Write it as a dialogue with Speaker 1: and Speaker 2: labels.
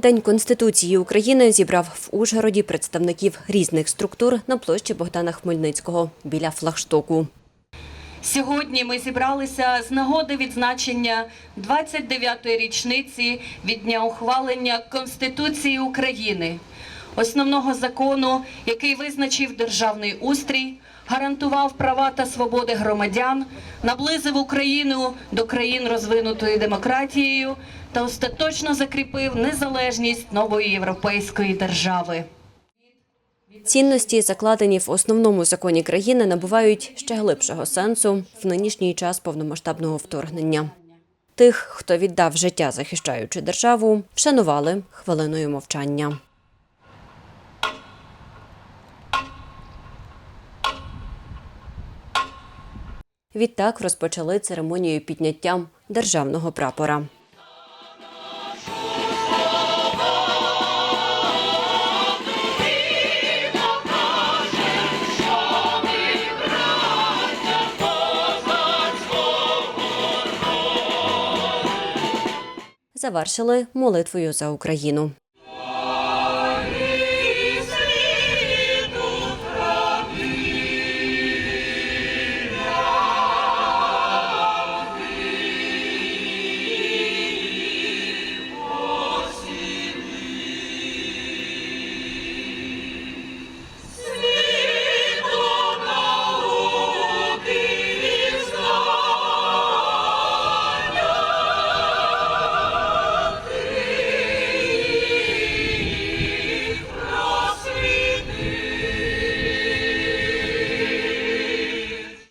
Speaker 1: День Конституції України зібрав в Ужгороді представників різних структур на площі Богдана Хмельницького біля флагштоку.
Speaker 2: Сьогодні ми зібралися з нагоди відзначення 29-ї річниці від дня ухвалення Конституції України, основного закону, який визначив державний устрій, гарантував права та свободи громадян, наблизив Україну до країн розвинутої демократією та остаточно закріпив незалежність нової європейської держави.
Speaker 1: Цінності, закладені в основному законі країни, набувають ще глибшого сенсу в нинішній час повномасштабного вторгнення. Тих, хто віддав життя, захищаючи державу, вшанували хвилиною мовчання. Відтак розпочали церемонію підняття державного прапора. Завершили молитвою за Україну.